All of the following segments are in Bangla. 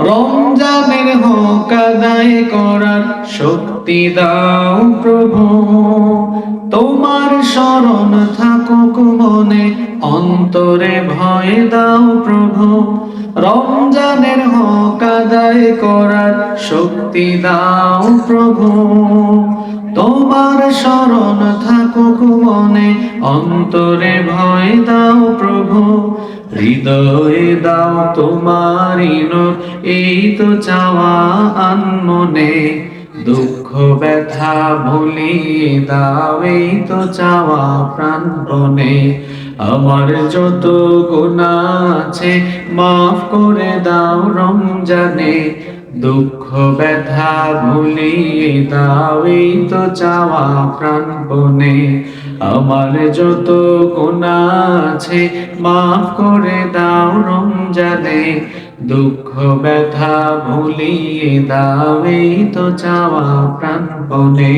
রমজানের হোক আদায় করার শক্তি দাও প্রভু। তোমার শরণ থাকুক মনে, অন্তরে ভয় দাও প্রভু। রমজানের হোক আদায় করার শক্তি দাও প্রভু। শরণ থাকুক মনে, অন্তরে ভয় দাও প্রভু, হৃদয়ে দাও তোমারি এই তো চাওয়া আনমনে, দুঃখ, ব্যথা ভুলিয়ে দাও, এই তো চাওয়া প্রাণপণে। আমার যত গুণা আছে, মাফ করে দাও রমজানে দুঃখ, ব্যথা ভুলিয়ে দাও, এই তো চাওয়া প্রাণপণে আমার যত গুণা আছে, মাফ করে দাও রমজানে। দুঃখ, ব্যথা ভুলিয়ে এই তো চাওয়া প্রাণপণে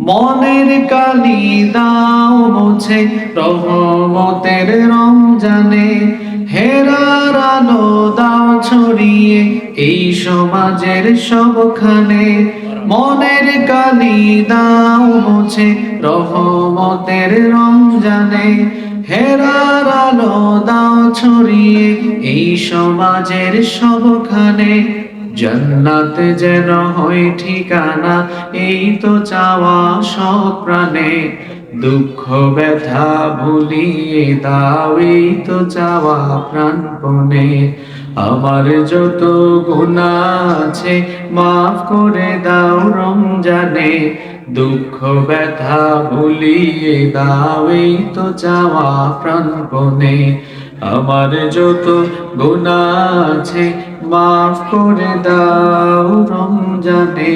মনের কালি দাও মুছে রহমতের রমজানে। হেরার আলো দাও ছড়িয়ে এই সমাজের সবখানে মনের কালি দাও মুছে রহমতের রমজানে। হেরার আলো দাও ছড়িয়ে এই সমাজের সবখানে জন্নাত যেন হয় ঠিকানা, এই তো চাওয়া সব প্রাণে। দুঃখ, ব্যথা ভুলিয়ে দাও, এই তো চাওয়া প্রাণপণে। আমার যত গুণা আছে, মাফ করে দাও রমজানে। দুঃখ, ব্যথা ভুলিয়ে দাও, এই তো চাওয়া প্রাণপণে। আমার যত গুণা আছে মাফ করে দাও রমজানে।